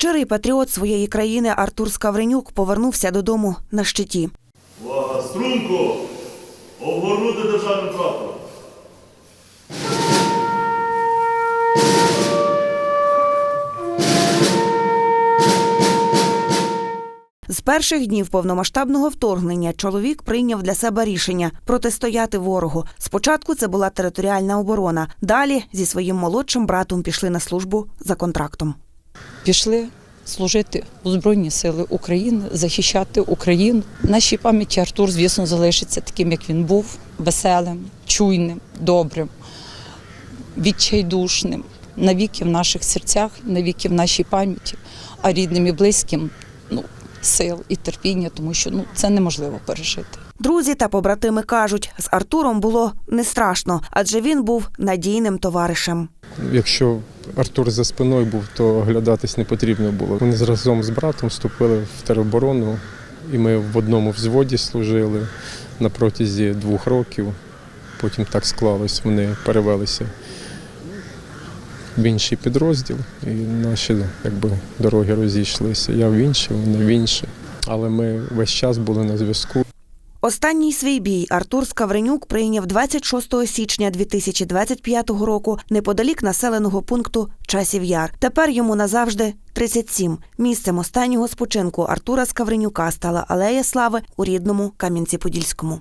Щирий патріот своєї країни Артур Скавренюк повернувся додому на щиті. Увага, струнко! Обгорнути державним прапором. З перших днів повномасштабного вторгнення чоловік прийняв для себе рішення протистояти ворогу. Спочатку це була територіальна оборона. Далі зі своїм молодшим братом пішли на службу за контрактом. Пішли служити у Збройні Сили України, захищати Україну. Нашій пам'яті Артур, звісно, залишиться таким, як він був, веселим, чуйним, добрим, відчайдушним. Навіки в наших серцях, навіки в нашій пам'яті, а рідним і близьким ну, сил і терпіння, тому що ну, це неможливо пережити. Друзі та побратими кажуть, з Артуром було не страшно, адже він був надійним товаришем. Якщо Артур за спиною був, то оглядатись не потрібно було. Вони разом з братом вступили в тероборону, і ми в одному взводі служили на протязі двох років. Потім так склалось, вони перевелися в інший підрозділ, і наші якби, дороги розійшлися. Я в інший, вони в інший. Але ми весь час були на зв'язку. Останній свій бій Артур Скавренюк прийняв 26 січня 2025 року неподалік населеного пункту Часів Яр. Тепер йому назавжди 37. Місцем останнього спочинку Артура Скавренюка стала алея слави у рідному Кам'янці-Подільському.